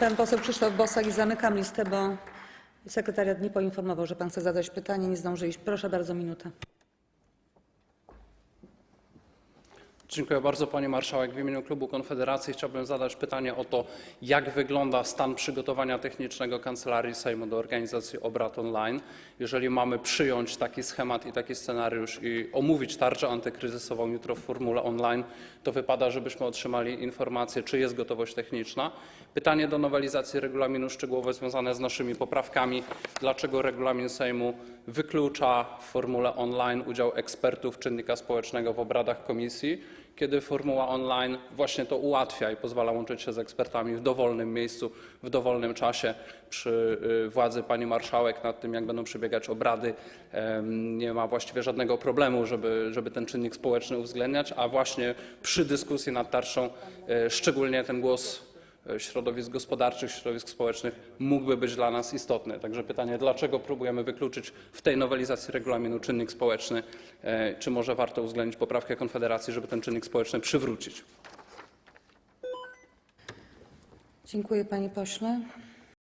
Pan poseł Krzysztof Bosak i zamykam listę, bo sekretariat nie poinformował, że pan chce zadać pytanie, nie zdążyliśmy. Proszę bardzo, minuta. Dziękuję bardzo Pani Marszałek. W imieniu klubu Konfederacji chciałbym zadać pytanie o to, jak wygląda stan przygotowania technicznego Kancelarii Sejmu do organizacji obrad online. Jeżeli mamy przyjąć taki schemat i taki scenariusz i omówić tarczę antykryzysową jutro w formule online, to wypada, żebyśmy otrzymali informację, czy jest gotowość techniczna. Pytanie do nowelizacji regulaminu szczegółowe związane z naszymi poprawkami. Dlaczego regulamin Sejmu wyklucza w formule online udział ekspertów czynnika społecznego w obradach komisji? Kiedy formuła online właśnie to ułatwia i pozwala łączyć się z ekspertami w dowolnym miejscu, w dowolnym czasie. Przy y, władzy pani marszałek nad tym, jak będą przebiegać obrady, nie ma właściwie żadnego problemu, żeby, żeby ten czynnik społeczny uwzględniać, a właśnie przy dyskusji nad tarczą y, szczególnie ten głos środowisk gospodarczych, środowisk społecznych mógłby być dla nas istotny. Także pytanie, dlaczego próbujemy wykluczyć w tej nowelizacji regulaminu czynnik społeczny? E, Czy może warto uwzględnić poprawkę Konfederacji, żeby ten czynnik społeczny przywrócić? Dziękuję, panie pośle.